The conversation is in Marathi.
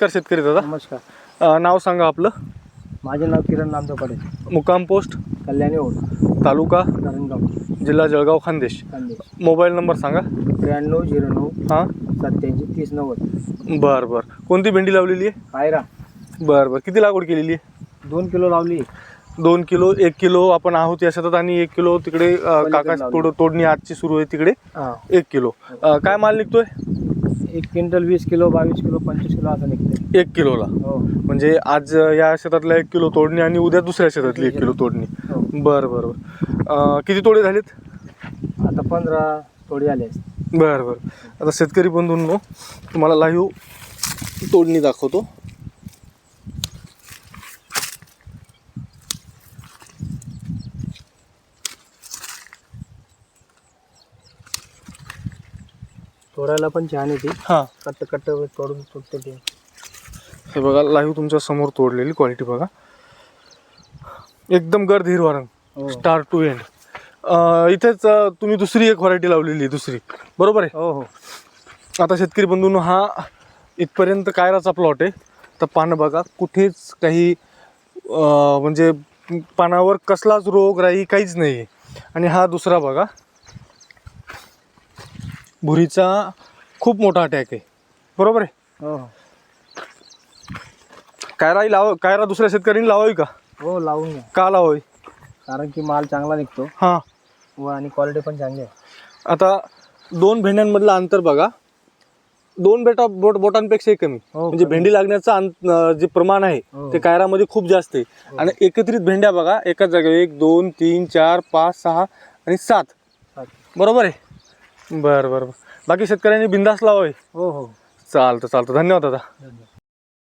नमस्कार शेतकरी दादा. नमस्कार. अ, नाव सांगा आपलं. माझे नाव किरण नामदेव पाडे मुक्काम पोस्ट. कल्याणी ओढ तालुका. धरणगाव. जिल्हा जळगाव खानदेश. खानदेश. मोबाईल नंबर सांगा. त्र्याण्णव झिरो नऊ हां? सत्याऐंशी तीस नव्वद. बरं बरं. कोणती भेंडी लावलेली आहे? पायरा बरं बरं. किती लागवड केलेली आहे? दोन किलो लावली. दोन किलो एक किलो आपण आहोत या शेतात आणि एक किलो तिकडे अ, काका लावली. तोड तोडणी आजची सुरू आहे तिकडे. हां. एक किलो. अ, काय माल निघतोय? एक क्विंटल वीस किलो बावीस किलो पंचवीस किलो असं निघते एक किलोला? हो. म्हणजे आज या शेतातला एक किलो तोडणी आणि उद्या दुसऱ्या शेतातली एक किलो तोडणी. हो. बरं बरं बरं. अ, किती तोडे झालेत? आता पंधरा थोडी आले बरं बरं. आता शेतकरी बंधूंनो तुम्हाला लाईव्ह तोडणी दाखवतो. तोडायला पण छान येते हां. कट्ट कट्ट तोडून तुटते ते. हे बघा लाईव्ह तुमच्यासमोर तोडलेली क्वालिटी बघा. एकदम गर्द हिरवा रंग. स्टार टू एंड इथेच अं, तुम्ही दुसरी एक व्हरायटी लावलेली आहे दुसरी. बरोबर आहे? हो हो. आता शेतकरी बंधूंनो हा इथपर्यंत कायराचा प्लॉट आहे. तर पानं बघा कुठेच काही अं, म्हणजे पानावर कसलाच रोग राही काहीच नाही आहे आणि हा दुसरा बघा. भुरीचा खूप मोठा अटॅक आहे. बरोबर आहे? हो. हो कायराही लाव कायरा दुसऱ्या शेतकऱ्यांनी लावावी का? हो लावून घ्या. का लावावी? कारण की माल चांगला निघतो. हां. व आणि क्वालिटी पण चांगली आहे. आता दोन भेंड्यांमधलं अंतर बघा. दोन बेटा बोट बोटांपेक्षा कमी. हो, म्हणजे कमी. भेंडी लागण्याचं अंत- अं, जे प्रमाण आहे हो. ते कायरामध्ये खूप जास्त आहे. आणि एकत्रित भेंड्या बघा एकाच जागेवर एक दोन तीन चार पाच सहा आणि सात. बरोबर आहे? बरं बरं बरं. बाकी शेतकऱ्यांनी बिंदास लावावे. हो हो. चालतं चालतं. धन्यवाद दादा. धन्यवाद.